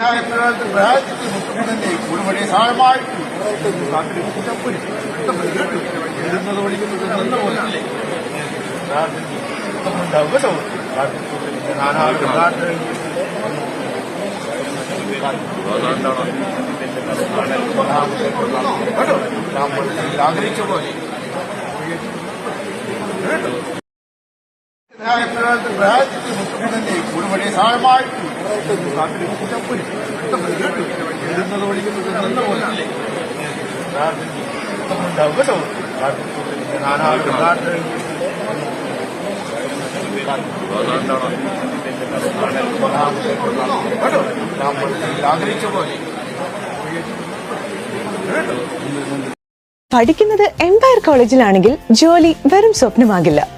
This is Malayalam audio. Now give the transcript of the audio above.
രാജ്യത്തെ മുഖ്യമന്ത്രി ഒരുപടി സാരമായി ആഗ്രഹിച്ച പോലെ ആഗ്രഹിച്ച പോലെ പഠിക്കുന്നത് എംപയർ കോളേജിലാണെങ്കിൽ ജോലി വെറും സ്വപ്നമാകില്ല.